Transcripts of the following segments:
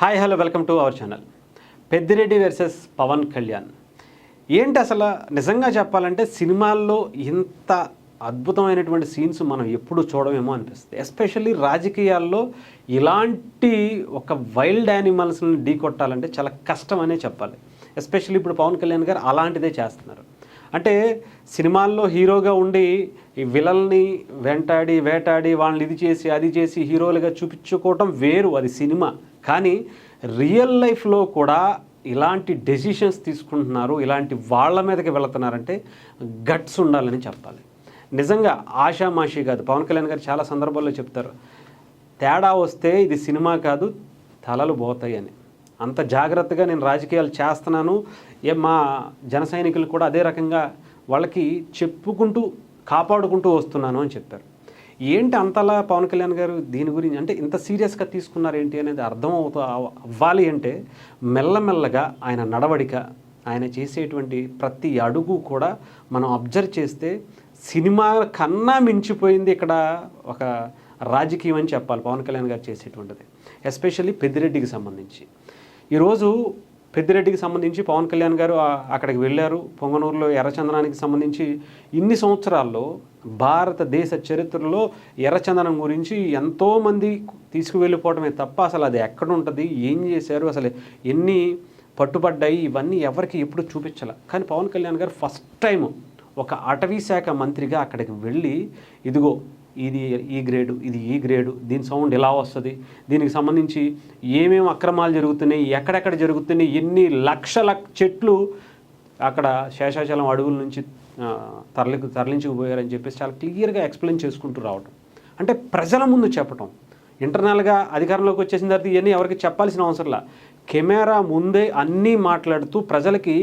Hi hello welcome to our channel Peddireddy versus Pawan Kalyan. ఏంటి అసలు నిజంగా చెప్పాలంటే సినిమాల్లో ఇంత అద్భుతమైనటువంటి సీన్స్ మనం ఎప్పుడు చూడమేమో అనిపిస్తుంది. ఎస్పెషల్లీ రాజకీయాల్లో ఇలాంటి ఒక వైల్డ్ యానిమల్స్ని ఢీ కొట్టాలంటే చాలా కష్టం అనే చెప్పాలి. ఎస్పెషల్లీ ఇప్పుడు పవన్ కళ్యాణ్ గారు అలాంటిదే చేస్తున్నారు. అంటే సినిమాల్లో హీరోగా ఉండి ఈ విలల్ని వెంటాడి వేటాడి వాళ్ళని ఇది చేసి అది చేసి హీరోలుగా చూపించుకోవటం వేరు. అది సినిమా. కానీ రియల్ లైఫ్లో కూడా ఇలాంటి డెసిషన్స్ తీసుకుంటున్నారు ఇలాంటి వాళ్ళ మీదకి వెళుతున్నారంటే గట్స్ ఉండాలని చెప్పాలి. నిజంగా ఆషామాషి కాదు. పవన్ కళ్యాణ్ గారు చాలా సందర్భాల్లో చెప్తారు తేడా వస్తే ఇది సినిమా కాదు తలలు పోతాయి అని. అంత జాగ్రత్తగా నేను రాజకీయాలు చేస్తున్నాను. ఏ మా జన సైనికులు కూడా అదే రకంగా వాళ్ళకి చెప్పుకుంటూ కాపాడుకుంటూ వస్తున్నాను అని చెప్పారు ఏంటి అంతలా పవన్ కళ్యాణ్ గారు దీని గురించి అంటే ఇంత సీరియస్గా తీసుకున్నారు ఏంటి అనేది అర్థం అవుతా అవ్వాలి అంటే మెల్లమెల్లగా ఆయన నడవడిక ఆయన చేసేటువంటి ప్రతి అడుగు కూడా మనం అబ్జర్వ్ చేస్తే సినిమా కన్నా మించిపోయింది ఇక్కడ ఒక రాజకీయం అని చెప్పాలి పవన్ కళ్యాణ్ గారు చేసేటువంటిది ఎస్పెషల్లీ పెద్దిరెడ్డికి సంబంధించి. ఈరోజు పెద్దిరెడ్డికి సంబంధించి పవన్ కళ్యాణ్ గారు అక్కడికి వెళ్ళారు. పొంగనూరులో ఎర్రచందనానికి సంబంధించి ఇన్ని సంవత్సరాల్లో భారతదేశ చరిత్రలో ఎర్రచందనం గురించి ఎంతోమంది తీసుకువెళ్ళిపోవటమే తప్ప అసలు అది ఎక్కడుంటుంది ఏం చేశారు? అసలు ఎన్ని పట్టుబడ్డాయి? ఇవన్నీ ఎవరికి ఎప్పుడు చూపించాల. కానీ పవన్ కళ్యాణ్ గారు ఫస్ట్ టైం ఒక అటవీ శాఖ మంత్రిగా అక్కడికి వెళ్ళి ఇదిగో ఇది ఈ గ్రేడు ఇది ఈ గ్రేడు దీని సౌండ్ ఎలా వస్తుంది? దీనికి సంబంధించి ఏమేమి అక్రమాలు జరుగుతున్నాయి? ఎక్కడెక్కడ జరుగుతున్నాయి? ఎన్ని లక్షల చెట్లు అక్కడ శేషాచలం అడవుల నుంచి తరలి తరలించుకుపోయారని చెప్పేసి చాలా క్లియర్గా ఎక్స్ప్లెయిన్ చేసుకుంటూ రావటం. అంటే ప్రజల ముందు చెప్పటం. ఇంటర్నల్గా అధికారంలోకి వచ్చేసిన తర్వాత ఇవన్నీ ఎవరికి చెప్పాల్సిన అవసరంలా కెమెరా ముందే అన్నీ మాట్లాడుతూ ప్రజలకి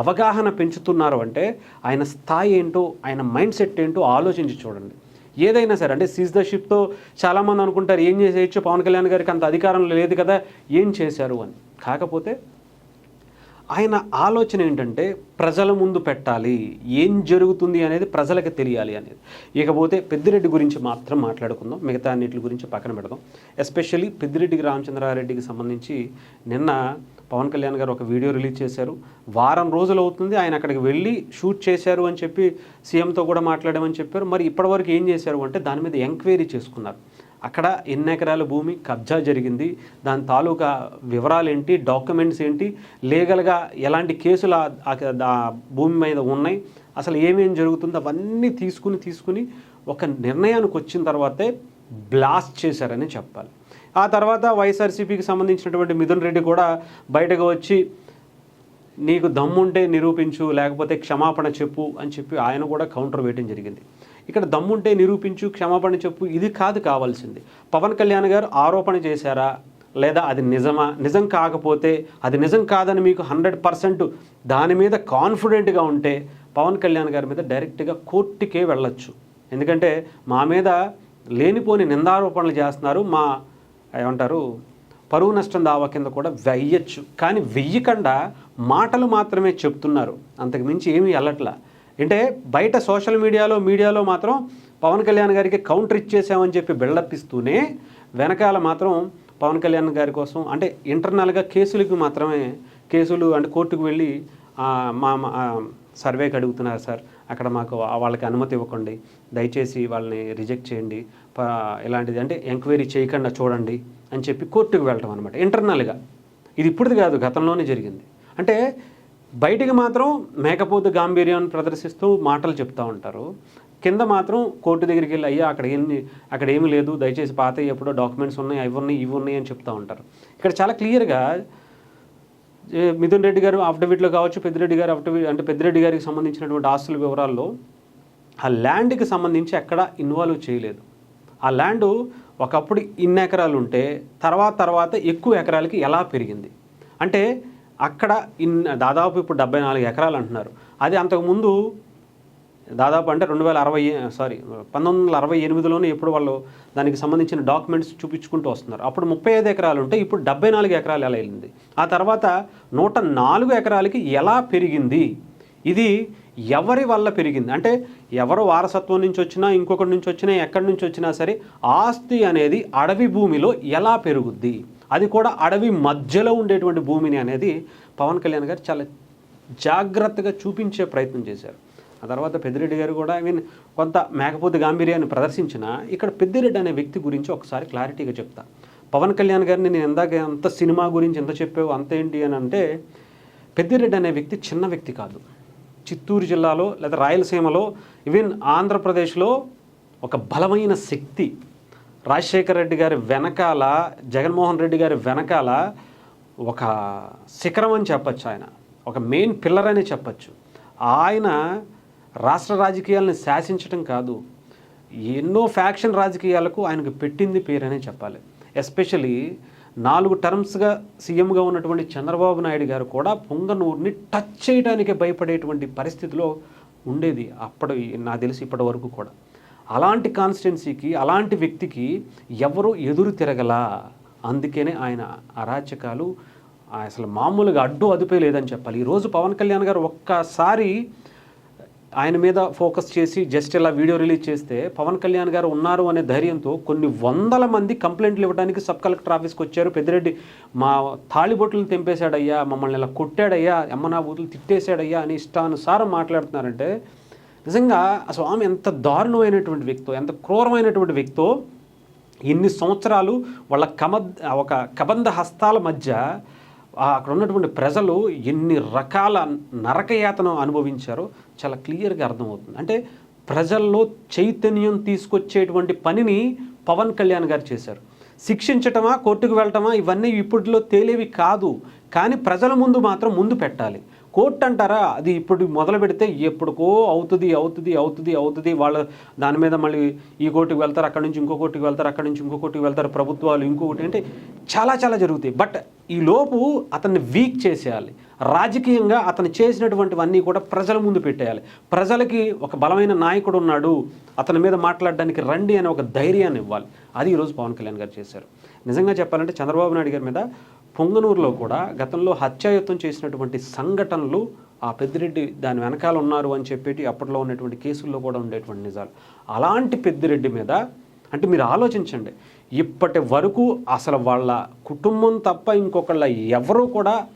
అవగాహన పెంచుతున్నారు అంటే ఆయన స్థాయి ఏంటో ఆయన మైండ్ సెట్ ఏంటో ఆలోచించి చూడండి. ఏదైనా సరే అంటే సీజ్ ద షిప్తో చాలామంది అనుకుంటారు ఏం చేసేయచ్చు? పవన్ కళ్యాణ్ గారికి అంత అధికారం లేదు కదా ఏం చేశారు? అని. కాకపోతే ఆయన ఆలోచన ఏంటంటే ప్రజల ముందు పెట్టాలి. ఏం జరుగుతుంది అనేది ప్రజలకు తెలియాలి అనేది. ఇకపోతే పెద్దిరెడ్డి గురించి మాత్రం మాట్లాడుకుందాం. మిగతా అన్నిటి గురించి పక్కన పెడదాం. ఎస్పెషల్లీ పెద్దిరెడ్డికి రామచంద్రారెడ్డికి సంబంధించి నిన్న పవన్ కళ్యాణ్ గారు ఒక వీడియో రిలీజ్ చేశారు. వారం రోజులు అవుతుంది ఆయన అక్కడికి వెళ్ళి షూట్ చేశారు అని చెప్పి సీఎంతో కూడా మాట్లాడామని చెప్పారు. మరి ఇప్పటివరకు ఏం చేశారు అంటే దాని మీద ఎంక్వైరీ చేసుకున్నారు. అక్కడ ఎన్ని ఎకరాల భూమి కబ్జా జరిగింది దాని తాలూకా వివరాలు ఏంటి డాక్యుమెంట్స్ ఏంటి లీగల్గా ఎలాంటి కేసులు ఆ- భూమి మీద ఉన్నాయి అసలు ఏమేం జరుగుతుందో అవన్నీ తీసుకుని తీసుకుని ఒక నిర్ణయానికి వచ్చిన తర్వాతే బ్లాస్ట్ చేశారని చెప్పాలి. ఆ తర్వాత వైఎస్ఆర్సీపీకి సంబంధించినటువంటి మిథున్ రెడ్డి కూడా బయటకు వచ్చి నీకు దమ్ముంటే నిరూపించు లేకపోతే క్షమాపణ చెప్పు అని చెప్పి ఆయన కూడా కౌంటర్ వేయడం జరిగింది. ఇక్కడ దమ్ముంటే నిరూపించు క్షమాపణ చెప్పు ఇది కాదు కావాల్సింది. పవన్ కళ్యాణ్ గారు ఆరోపణ చేశారా? లేదా అది నిజమా? నిజం కాకపోతే అది నిజం కాదని మీకు హండ్రెడ్ పర్సెంట్ దాని మీద కాన్ఫిడెంట్గా ఉంటే పవన్ కళ్యాణ్ గారి మీద డైరెక్ట్గా కోర్టుకే వెళ్ళొచ్చు. ఎందుకంటే మా మీద లేనిపోని నిందారోపణలు చేస్తున్నారు మా ఏమంటారు? పరువు నష్టం దావా కింద కూడా వెయ్యొచ్చు. కానీ వెయ్యకుండా మాటలు మాత్రమే చెప్తున్నారు. అంతకు మించి ఏమీ వెళ్ళట్లా అంటే బయట సోషల్ మీడియాలో మీడియాలో మాత్రం పవన్ కళ్యాణ్ గారికి కౌంటర్ ఇచ్చేసామని చెప్పి బిల్డప్ ఇస్తూనే వెనకాల మాత్రం పవన్ కళ్యాణ్ గారి కోసం అంటే ఇంటర్నల్గా కేసులకు మాత్రమే కేసులు అంటే కోర్టుకు వెళ్ళి మా సర్వేకి అడుగుతున్నారు సార్. అక్కడ మాకు వాళ్ళకి అనుమతి ఇవ్వకండి. దయచేసి వాళ్ళని రిజెక్ట్ చేయండి. ఇలాంటిది అంటే ఎంక్వైరీ చేయకుండా చూడండి అని చెప్పి కోర్టుకు వెళ్ళటం అనమాట ఇంటర్నల్గా. ఇది ఇప్పుడు కాదు గతంలోనే జరిగింది. అంటే బయటికి మాత్రం మేకపోతు గాంభీర్యాన్ని ప్రదర్శిస్తూ మాటలు చెప్తూ ఉంటారు. కింద మాత్రం కోర్టు దగ్గరికి వెళ్ళి అయ్యా అక్కడ ఏమి అక్కడ ఏమీ లేదు. దయచేసి పాత ఎప్పుడో డాక్యుమెంట్స్ ఉన్నాయి అవి ఉన్నాయి ఇవి ఉన్నాయి అని చెప్తూ ఉంటారు. ఇక్కడ చాలా క్లియర్గా మిథున్ రెడ్డి గారు అఫిడవిట్లో కావచ్చు పెద్దిరెడ్డి గారు అఫిడవిట్ అంటే పెద్దిరెడ్డి గారికి సంబంధించినటువంటి ఆస్తుల వివరాల్లో ఆ ల్యాండ్కి సంబంధించి ఎక్కడ ఇన్వాల్వ్ చేయలేదు. ఆ ల్యాండ్ ఒకప్పుడు ఇన్ని ఎకరాలు ఉంటే తర్వాత తర్వాత ఎక్కువ ఎకరాలకి ఎలా పెరిగింది? అంటే అక్కడ ఇన్ దాదాపు ఇప్పుడు డెబ్బై నాలుగు ఎకరాలు అంటున్నారు. అది అంతకుముందు దాదాపు అంటే రెండు వేల అరవై సారీ పంతొమ్మిది వందల అరవై ఎనిమిదిలోనే ఎప్పుడు వాళ్ళు దానికి సంబంధించిన డాక్యుమెంట్స్ చూపించుకుంటూ వస్తున్నారు. అప్పుడు ముప్పై ఐదు ఎకరాలు ఉంటే ఇప్పుడు డెబ్బై నాలుగు ఎకరాలు ఎలా వెళ్ళింది? ఆ తర్వాత నూట నాలుగు ఎకరాలకి ఎలా పెరిగింది? ఇది ఎవరి వల్ల పెరిగింది? అంటే ఎవరు వారసత్వం నుంచి వచ్చినా ఇంకొకటి నుంచి వచ్చినా ఎక్కడి నుంచి వచ్చినా సరే ఆస్తి అనేది అడవి భూమిలో ఎలా పెరుగుద్ది? అది కూడా అడవి మధ్యలో ఉండేటువంటి భూమిని అనేది పవన్ కళ్యాణ్ గారు చాలా జాగ్రత్తగా చూపించే ప్రయత్నం చేశారు. ఆ తర్వాత పెద్దిరెడ్డి గారు కూడా ఐ మీన్ కొంత మేకపోతే గాంభీర్యాన్ని ప్రదర్శించిన ఇక్కడ పెద్దిరెడ్డి అనే వ్యక్తి గురించి ఒకసారి క్లారిటీగా చెప్తా. పవన్ కళ్యాణ్ గారిని నేను ఇందాక అంత సినిమా గురించి ఎంత చెప్పావు అంత ఏంటి అని అంటే పెద్దిరెడ్డి అనే వ్యక్తి చిన్న వ్యక్తి కాదు. చిత్తూరు జిల్లాలో లేదా రాయలసీమలో ఈవెన్ ఆంధ్రప్రదేశ్లో ఒక బలమైన శక్తి రాజశేఖర రెడ్డి గారి వెనకాల జగన్మోహన్ రెడ్డి గారి వెనకాల ఒక శిఖరం అని చెప్పచ్చు ఆయన. ఒక మెయిన్ పిల్లర్ అని చెప్పచ్చు. ఆయన రాష్ట్ర రాజకీయాలను శాసించడం కాదు ఎన్నో ఫ్యాక్షన్ రాజకీయాలకు ఆయనకు పెట్టింది పేరనే చెప్పాలి. ఎస్పెషలీ నాలుగు టర్మ్స్గా సీఎంగా ఉన్నటువంటి చంద్రబాబు నాయుడు గారు కూడా పొంగనూరుని టచ్ చేయడానికి భయపడేటువంటి పరిస్థితిలో ఉండేది అప్పటి నాకు తెలిసి ఇప్పటి వరకు కూడా. అలాంటి కాన్స్టిట్యున్సీకి అలాంటి వ్యక్తికి ఎవరు ఎదురు తిరగలా? అందుకనే ఆయన అరాచకాలు అసలు మామూలుగా అడ్డు అదుపే లేదని చెప్పాలి. ఈరోజు పవన్ కళ్యాణ్ గారు ఒక్కసారి ఆయన మీద ఫోకస్ చేసి జస్ట్ ఇలా వీడియో రిలీజ్ చేస్తే పవన్ కళ్యాణ్ గారు ఉన్నారు అనే ధైర్యంతో కొన్ని వందల మంది కంప్లైంట్లు ఇవ్వడానికి సబ్ కలెక్టర్ ఆఫీస్కి వచ్చారు. పెద్దిరెడ్డి మా తాళిబొట్లను తెంపేశాడయ్యా మమ్మల్ని ఇలా కొట్టాడయ్యా అమ్మనా ఊర్లు తిట్టేశాడయ్యా అని ఇష్టానుసారం మాట్లాడుతున్నారంటే నిజంగా ఆ స్వామి ఎంత దారుణమైనటువంటి వ్యక్తో ఎంత క్రూరమైనటువంటి వ్యక్తో ఎన్ని సంవత్సరాలు వాళ్ళ కమ ఒక కబంధ హస్తాల మధ్య అక్కడ ఉన్నటువంటి ప్రజలు ఎన్ని రకాల నరకయాతను అనుభవించారో చాలా క్లియర్గా అర్థమవుతుంది. అంటే ప్రజల్లో చైతన్యం తీసుకొచ్చేటువంటి పనిని పవన్ కళ్యాణ్ గారు చేశారు. శిక్షించటమా కోర్టుకు వెళ్ళటమా ఇవన్నీ ఇప్పటిలో తేలేవి కాదు. కానీ ప్రజల ముందు మాత్రం ముందు పెట్టాలి. కోర్టు అంటారా అది ఇప్పుడు మొదలు పెడితే ఎప్పుడుకో అవుతుంది అవుతుంది అవుతుంది అవుతుంది. వాళ్ళ దాని మీద మళ్ళీ ఈ కోర్టుకు వెళ్తారు అక్కడ నుంచి ఇంకో కోర్టుకు వెళ్తారు అక్కడ నుంచి ఇంకో కోర్టుకు వెళ్తారు ప్రభుత్వాలు ఇంకొకటి అంటే చాలా చాలా జరుగుతాయి. బట్ ఈ లోపు అతన్ని వీక్ చేసేయాలి. రాజకీయంగా అతను చేసినటువంటివన్నీ కూడా ప్రజల ముందు పెట్టేయాలి. ప్రజలకి ఒక బలమైన నాయకుడు ఉన్నాడు. అతని మీద మాట్లాడడానికి రండి అనే ఒక ధైర్యాన్ని ఇవ్వాలి. అది ఈరోజు పవన్ కళ్యాణ్ గారు చేశారు. నిజంగా చెప్పాలంటే చంద్రబాబు నాయుడు గారి మీద పొంగనూరులో కూడా గతంలో హత్యాయత్నం చేసినటువంటి సంఘటనలు ఆ పెద్దిరెడ్డి దాని వెనకాల ఉన్నారు అని చెప్పేటి అప్పట్లో ఉన్నటువంటి కేసుల్లో కూడా ఉండేటువంటి నిజాలు. అలాంటి పెద్దిరెడ్డి మీద అంటే మీరు ఆలోచించండి. ఇప్పటి వరకు అసలు వాళ్ళ కుటుంబం తప్ప ఇంకొకళ్ళ ఎవరూ కూడా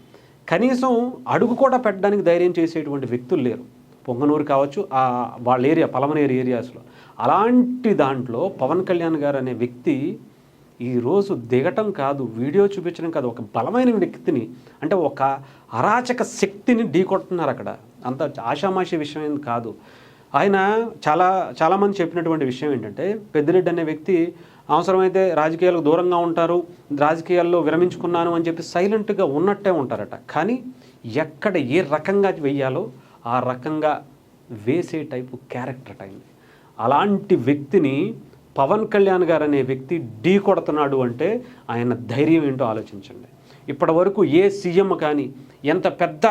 కనీసం అడుగు కూడా పెట్టడానికి ధైర్యం చేసేటువంటి వ్యక్తులు లేరు. పొంగనూరు కావచ్చు ఆ వాళ్ళ ఏరియా పలమనేరు ఏరియాస్లో. అలాంటి దాంట్లో పవన్ కళ్యాణ్ గారు అనే వ్యక్తి ఈరోజు దిగటం కాదు వీడియో చూపించడం కాదు ఒక బలమైన వ్యక్తిని అంటే ఒక అరాచక శక్తిని ఢీకొట్టున్నారు అక్కడ. అంత ఆషామాషి విషయం ఏం కాదు. ఆయన చాలా చాలామంది చెప్పినటువంటి విషయం ఏంటంటే పెద్దిరెడ్డి అనే వ్యక్తి అవసరమైతే రాజకీయాలకు దూరంగా ఉంటారు రాజకీయాల్లో విరమించుకున్నాను అని చెప్పి సైలెంట్గా ఉన్నట్టే ఉంటారట. కానీ ఎక్కడ ఏ రకంగా వెయ్యాలో ఆ రకంగా వేసే టైపు క్యారెక్టర్ అయింది అలాంటి వ్యక్తిని పవన్ కళ్యాణ్ గారు అనే వ్యక్తి ఢీ కొడుతున్నాడు అంటే ఆయన ధైర్యం ఏంటో ఆలోచించండి. ఇప్పటి వరకు ఏ సీఎం కానీ ఎంత పెద్ద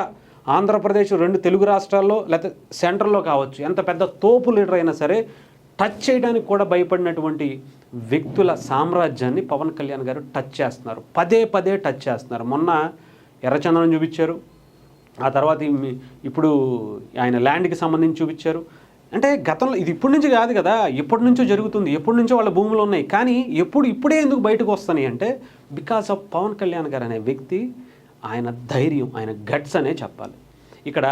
ఆంధ్రప్రదేశ్ రెండు తెలుగు రాష్ట్రాల్లో లేకపోతే సెంట్రల్లో కావచ్చు ఎంత పెద్ద తోపు లీడర్ అయినా సరే టచ్ చేయడానికి కూడా భయపడినటువంటి వ్యక్తుల సామ్రాజ్యాన్ని పవన్ కళ్యాణ్ గారు టచ్ చేస్తున్నారు. పదే పదే టచ్ చేస్తున్నారు. మొన్న ఎర్రచందనం చూపించారు. ఆ తర్వాత ఇప్పుడు ఆయన ల్యాండ్కి సంబంధించి చూపించారు. అంటే గతంలో ఇది ఇప్పటి నుంచి కాదు కదా ఎప్పటి నుంచో జరుగుతుంది ఎప్పటి నుంచో వాళ్ళ భూములు ఉన్నాయి. కానీ ఎప్పుడు ఇప్పుడే ఎందుకు బయటకు వస్తున్నాయి అంటే బికాస్ ఆఫ్ పవన్ కళ్యాణ్ గారు అనే వ్యక్తి ఆయన ధైర్యం ఆయన గట్స్ అనే చెప్పాలి. ఇక్కడ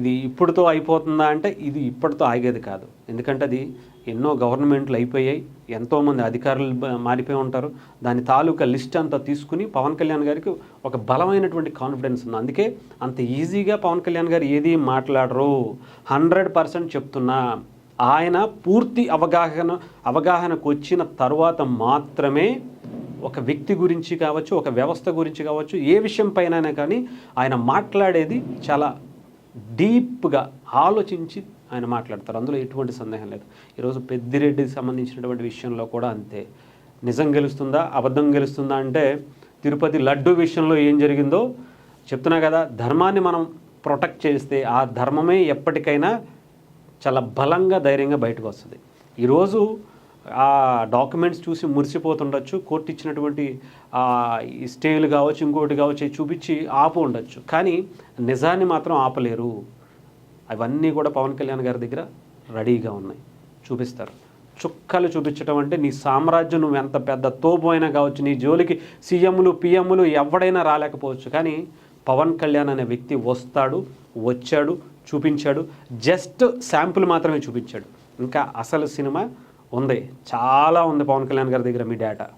ఇది ఇప్పుడుతో అయిపోతుందా అంటే ఇది ఇప్పటితో ఆగేది కాదు. ఎందుకంటే అది ఎన్నో గవర్నమెంట్లు అయిపోయాయి ఎంతోమంది అధికారులు మారిపోయి ఉంటారు. దాని తాలూకా లిస్ట్ అంతా తీసుకుని పవన్ కళ్యాణ్ గారికి ఒక బలమైనటువంటి కాన్ఫిడెన్స్ ఉంది. అందుకే అంత ఈజీగా పవన్ కళ్యాణ్ గారు ఏది మాట్లాడరు. హండ్రెడ్ పర్సెంట్ చెప్తున్నా ఆయన పూర్తి అవగాహన అవగాహనకు వచ్చిన తర్వాత మాత్రమే ఒక వ్యక్తి గురించి కావచ్చు ఒక వ్యవస్థ గురించి కావచ్చు ఏ విషయం పైన కానీ ఆయన మాట్లాడేది చాలా డీప్గా ఆలోచించి ఆయన మాట్లాడతారు. అందులో ఎటువంటి సందేహం లేదు. ఈరోజు పెద్దిరెడ్డికి సంబంధించినటువంటి విషయంలో కూడా అంతే. నిజం గెలుస్తుందా? అబద్ధం గెలుస్తుందా అంటే తిరుపతి లడ్డు విషయంలో ఏం జరిగిందో చెప్తున్నా కదా. ధర్మాన్ని మనం ప్రొటెక్ట్ చేస్తే ఆ ధర్మమే ఎప్పటికైనా చాలా బలంగా ధైర్యంగా బయటకు వస్తుంది. ఈరోజు ఆ డాక్యుమెంట్స్ చూసి మురిసిపోతుండొచ్చు. కోర్టు ఇచ్చినటువంటి ఈ స్టేలు కావచ్చు ఇంకోటి కావచ్చు చూపించి ఆపు ఉండొచ్చు. కానీ నిజాన్ని మాత్రం ఆపలేరు. అవన్నీ కూడా పవన్ కళ్యాణ్ గారి దగ్గర రెడీగా ఉన్నాయి. చూపిస్తారు. చుక్కలు చూపించడం అంటే నీ సామ్రాజ్యం నువ్వు ఎంత పెద్ద తోపు అయినా కావచ్చు నీ జోలికి సీఎంలు పిఎంలు ఎవడైనా రాలేకపోవచ్చు. కానీ పవన్ కళ్యాణ్ అనే వ్యక్తి వస్తాడు వచ్చాడు చూపించాడు. జస్ట్ శాంపుల్ మాత్రమే చూపించాడు. ఇంకా అసలు సినిమా ఉంది. చాలా ఉంది పవన్ కళ్యాణ్ గారి దగ్గర మీ డేటా